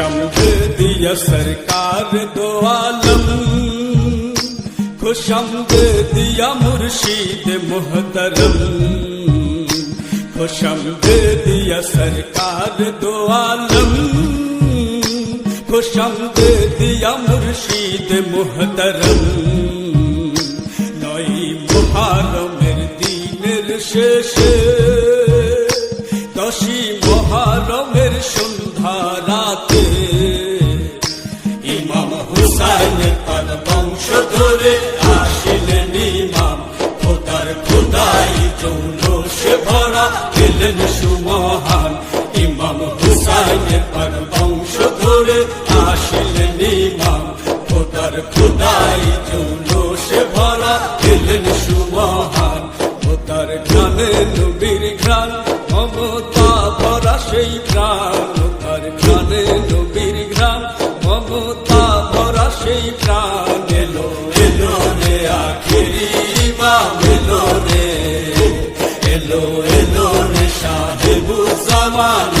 खुशमद दिया सरकार दो आलम खुशमद दिया मुर्शीद मुहतरम खुशमद दिया सरकार दो आलम खुशमद दिया मुर्शीद মুহতরম নয় মহারমের দিনের শেষে দশী মহারমের বংশ ধরে আসিলেন ইমাম খোদার খোদাই জৌলসে ভরা দিলেন সুমহান। ইমাম হুসাইন তার বংশ ধরে আসিলেন ইমাম খোদার খোদাই জৌলসে ভরা দিলেন সুমহান। খোদার গানে নবীর ঘ্রাণ, মমতা ভরা সেই প্রাণ। তার গানে নবীর ঘ্রাণ, মমতা ভরা সেই প্রাণ। Salvador.